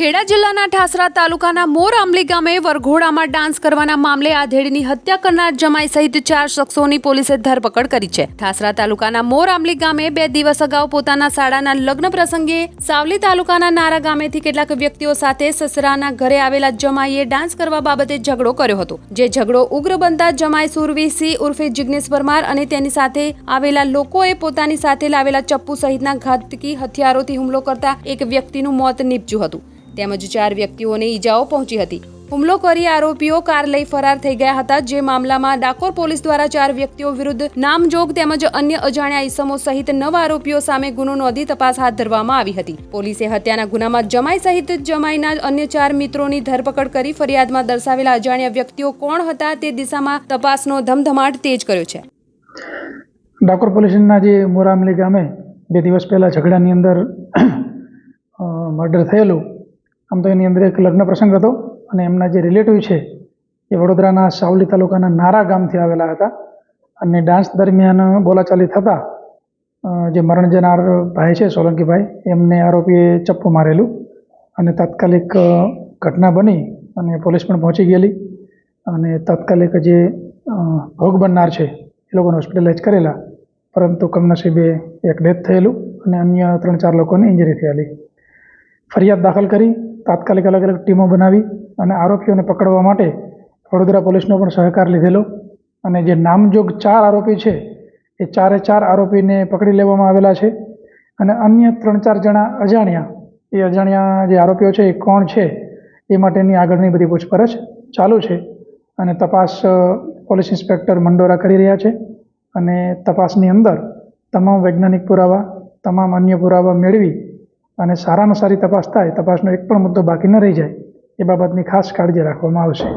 ખેડા જિલ્લાના ઠાસરા તાલુકાના મોર આંબલી ગામે વરઘોડામાં ડાન્સ કરવાના મામલે આધેડીની હત્યા કરનાર જમાઈ સહિત ચાર શખ્સોની પોલીસે ધરપકડ કરી છે. ઠાસરા તાલુકાના મોર આંબલી ગામે બે દિવસ અગાઉ પોતાના શાળાના લગ્ન પ્રસંગે સાવલી તાલુકાના નારા ગામેથી કેટલાક વ્યક્તિઓ સાથે સસરાના ઘરે આવેલા જમાઈએ ડાન્સ કરવા બાબતે ઝઘડો કર્યો હતો. જે ઝઘડો ઉગ્ર બનતા જમાઈ સુરવીસી ઉર્ફે જિગ્નેશ પરમાર અને તેની સાથે આવેલા લોકોએ પોતાની સાથે લાવેલા ચપ્પુ સહિતના ઘાતકી હથિયારોથી હુમલો કરતા એક વ્યક્તિનું મોત નીપજ્યું હતું. તેમજ ચાર વ્યક્તિઓને ઈજાઓ પહોંચી હતી. હુમલો કરી આરોપીઓ કાર લઈ ફરાર થઈ ગયા હતા, જે મામલામાં ડાકોર પોલીસ દ્વારા ચાર વ્યક્તિઓ વિરુદ્ધ નામજોગ તેમજ અન્ય અજાણ્યા ઇસમો સહિત નવ આરોપીઓ સામે ગુનો નોંધી તપાસ હાથ ધરવામાં આવી હતી. પોલીસે હત્યાના ગુનામાં જમાઈ સહિત જમાઈના અન્ય ચાર મિત્રોની ધરપકડ કરી ફરિયાદમાં દર્શાવેલા અજાણ્યા વ્યક્તિઓ કોણ હતા તે દિશામાં તપાસનો ધમધમાટ તેજ કર્યો છે. ડાકોર પોલીસના જે મોરામલી ગામે બે દિવસ પહેલાં ઝઘડાની અંદર મર્ડર થયેલું આમ તો એની અંદર એક લગ્ન પ્રસંગ હતો અને એમના જે રિલેટિવ છે એ વડોદરાના સાવલી તાલુકાના નારા ગામથી આવેલા હતા અને ડાન્સ દરમિયાન બોલાચાલી થતાં જે મરણ જનાર ભાઈ છે, સોલંકીભાઈ, એમને આરોપીએ ચપ્પુ મારેલું અને તાત્કાલિક ઘટના બની અને પોલીસ પણ પહોંચી ગયેલી અને તાત્કાલિક જે ભોગ બનનાર છે એ લોકોને હોસ્પિટલાઇઝ કરેલા. પરંતુ કમનસીબે એક ડેથ થયેલું અને અન્ય ત્રણ ચાર લોકોને ઇન્જરી થયેલી. ફરિયાદ દાખલ કરી તાત્કાલિક અલગ અલગ ટીમો બનાવી અને આરોપીઓને પકડવા માટે વડોદરા પોલીસનો પણ સહકાર લીધેલો. અને જે નામજોગ ચાર આરોપી છે, એ ચારે ચાર આરોપીને પકડી લેવામાં આવેલા છે. અને અન્ય ત્રણ ચાર જણા અજાણ્યા, એ અજાણ્યા જે આરોપીઓ છે, એ કોણ છે, એ માટેની આગળની બધી પૂછપરછ ચાલુ છે. અને તપાસ પોલીસ ઇન્સ્પેક્ટર મંડોરા કરી રહ્યા છે. અને તપાસની અંદર તમામ વૈજ્ઞાનિક પુરાવા, તમામ અન્ય પુરાવા મેળવી અને સારામાં સારી તપાસ થાય, તપાસનો એક પણ મુદ્દો બાકી ન રહી જાય, એ બાબતની ખાસ કાળજી રાખવામાં આવશે.